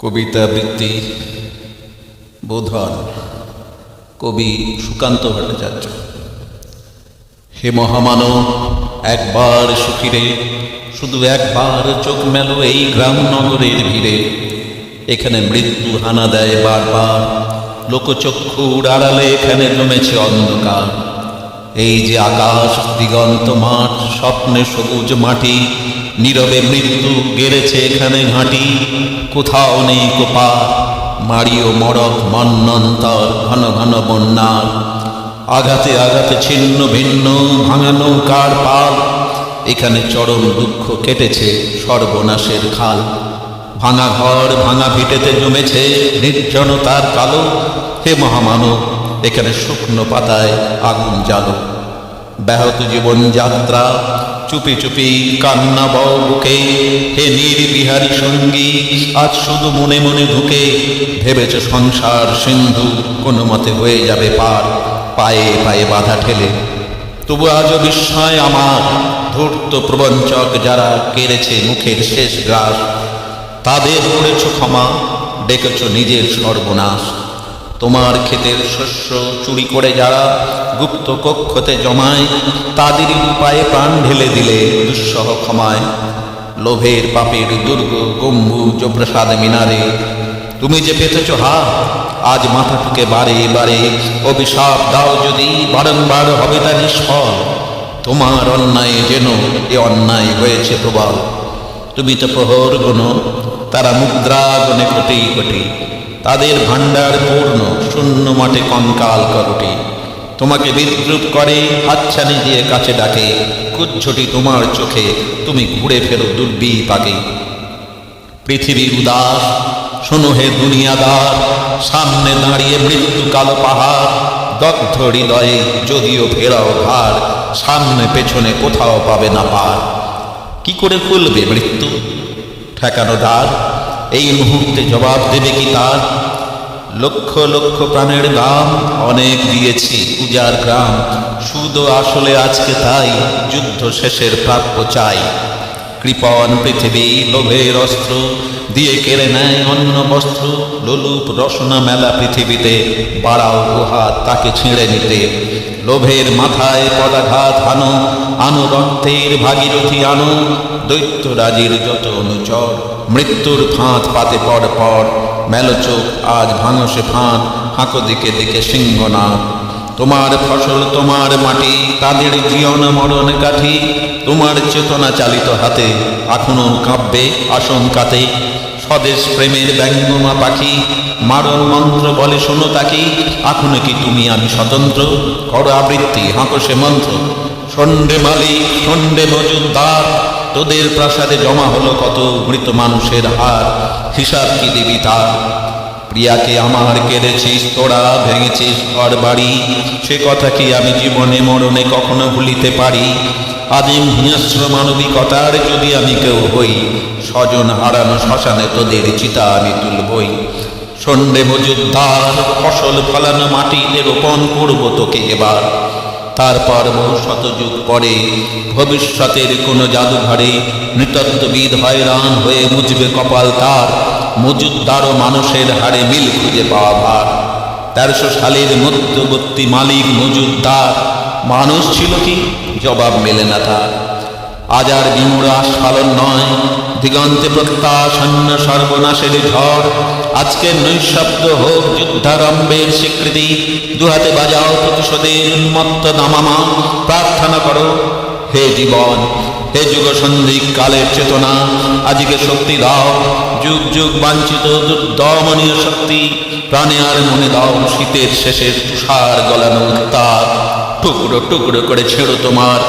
কবিতা বৃত্তি বোধন কবি সুকান্ত ভট্টাচার্য। হে মহামানব, একবার সুখিরে, শুধু একবার চোখ মেলো এই গ্রাম নগরের ভিড়ে। এখানে মৃত্যু হানা দেয় বারবার লোকচক্ষুর আড়ালে এখানে জমেছে অন্ধকার। এই যে আকাশ, দিগন্ত মাঠ, স্বপ্নে সবুজ মাটি নীরবে মৃত্যু গেড়েছে এখানে ঘাঁটি। কোথাও নেই কোপার। মারিও মরক মন্নন্তর ঘন ঘন বন্যার। আঘাতে আঘাতে ছিন্ন ভিন্ন ভাঙানো কার পাল। এখানে চরম দুঃখ কেটেছে সর্বনাশের খাল। ভাঙা ঘর, ভাঙা ভিটেতে জমেছে নির্জনতার কালো। হে মহামানব, এখানে শুকনো পাতায় আগুন জ্বালো। ব্যাহত জীবন যাত্রা। চুপি চুপি কান্না বও বুকে। হে নির্বিহারী সঙ্গী, আজ শুধু মনে মনে ঢুকে। ভেবেছ সংসার সিন্ধু কোনো মতে হয়ে যাবে পার। পায়ে পায়ে বাধা ঠেলে। তবু আজও বিস্ময় আমার, ধূর্ত প্রবঞ্চক যারা কেড়েছে মুখের শেষ গ্রাস। তাদের করেছ ক্ষমা, ডেকেছ নিজের সর্বনাশ। তোমার ক্ষেতের শস্য চুরি করে যারা গুপ্ত কক্ষতে জমায়, তাদের উপায়ে প্রাণ ঢেলে দিলে দুঃসহ ক্ষমায়। লোভের পাপের দুর্গ গম্বুজ প্রসাদ মিনারে। তুমি যে পেতেছ হা আজ মাথাটুকে বারে বারে অভিশাপ দাও যদি বারংবার হবে তা নিষ্ফল। তোমার অন্যায় যেন এ অন্যায় হয়েছে প্রবল। তুমি তো প্রহর গুণ, তারা মুদ্রা গণে কোটি কোটি তাদের ভাণ্ডার পূর্ণ, শূন্য মাঠে কঙ্কাল করটি। তোমাকে বিদ্রুপ করে, হাতছানি দিয়ে কাছে ডাকে কুচ্ছটি তোমার চোখে, তুমি ঘুরে ফেরো দুর্বি পাকে পৃথিবীর উদাস, শোনো দুনিয়াদার, সামনে দাঁড়িয়ে মৃত্যু কালো পাহাড়, দগ্ধ হৃদয়ে যদিও ফেরাও ভার সামনে পেছনে কোথাও পাবে না পার। কি করে খুলবে মৃত্যু? ঠেকানো দ্বার? এই মুহূর্তে জবাব দেবে কি তার? লক্ষ লক্ষ প্রাণের দাম অনেক দিয়েছি পূজার গ্রাম। শুধু আসলে আজকে তাই, যুদ্ধ শেষের প্রাপ্য চাই। কৃপণ পৃথিবী লোভের অস্ত্র, দিয়ে কেড়ে নেয় অন্য বস্ত্র। লোলুপ রসনা মেলা পৃথিবীতে, বাড়াও গুহাত তাকে ছিঁড়ে নিতে। লোভের মাথায় পদাঘাত আনো আনো রক্তের ভাগীরথী আনো। দৈত্যরাজির যত অনুচর, মৃত্যুর ফাঁদ পাতে পর পর। মেলচোখ আজ ভাঙসে ফাঁদ, হাঁকো দিকে দিকে সিংহনাথ তোমার ফসল তোমার মাটি, তাদের জীবন মরণ কাঠি, তোমার চেতনা চালিত হাতে এখনও কাব্যে আশঙ্কাতে। স্বদেশ প্রেমের ব্যঙ্গমা পাখি, মারণ মন্ত্র বলে শোনো তাকি, এখনও কি তুমি আমি স্বতন্ত্র? করো আবৃত্তি হাঁকো সে মন্ত্র। সন্ডে মালিক সন্ডে মজুদ্দার তোদের প্রাসাদে জমা হলো কত মৃত মানুষের হার, হিসাব কি দিবি তার? প্রিয়াকে আমার কেড়েছিস, তোরা ভেঙেছিস ঘর বাড়ি সে কথা কি আমি জীবনে মরণে কখনো ভুলিতে পারি? আদিম হিংস্র মানবিকতার যদি আমি কেউ হই, স্বজন হারানো শ্মশানে তোদের চিতা আমি তুলবই। সন্ডে মজুদ্দার ফসল ফলানো মাটিতে রোপণ করব তোকে এবার। তারপর বহু শতযুগ পরে, ভবিষ্যতের কোনো জাদুঘরে নৃতত্ত্ববিদ হয়রান হয়ে মুজবে কপাল তার। মজুদ্দার ও মানুষের হাড়ে মিল খুঁজে পাওয়া ভার। তেরোশো সালের মধ্যবর্তী মালিক মজুদ্দার, মানুষ ছিল কি? জবাব মেলে না তার। আজ আর বিমুড় নয়, দিগন্তে প্রত্যাসন্ন সর্বনাশের ঝড়। আজকের নৈশব্দ হোক যুদ্ধারম্ভের স্বীকৃতি, দুহাতে বাজাও প্রতিশোধের উন্মত্ত দামামা প্রার্থনা করো, হে জীবন হে যুগ সন্ধিক কালের চেতনা, আজকে শক্তি দাও। যুগ যুগ বাঞ্ছিত দুর্দমনীয় শক্তি, প্রাণে আর মনে দাও শীতের শেষের তুষার গলানো উত্তাপ। টুকরো টুকরো করে ছেড়ো তোমার।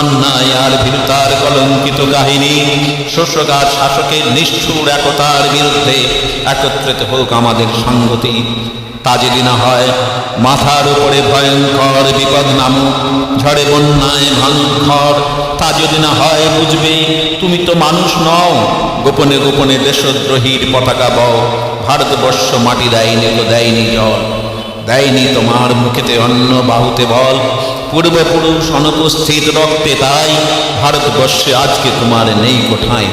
অন্যায় আর ভীরতার কলঙ্কিত কাহিনী শস্যগার শাসকের নিষ্ঠুর একতার বিরুদ্ধে একত্রিত হোক আমাদের সংগতি তা যদি না হয়, মাথার উপরে ভয়ঙ্কর বিপদ নামক, ঝড়ে বন্যায় ভাঙর তা যদি না হয়, বুঝবে, তুমি তো মানুষ নও, গোপনে গোপনে দেশদ্রোহীর পতাকা বও, ভারতবর্ষ মাটি দেয়নি তো দেয়নি জল। দেয়নি তোমার মুখেতে অন্ন, বাহুতে বল পূর্বপুরুষ অনুপস্থিত রক্তে তাই ভারতবর্ষে আজকে তোমার নেই কোঠায়।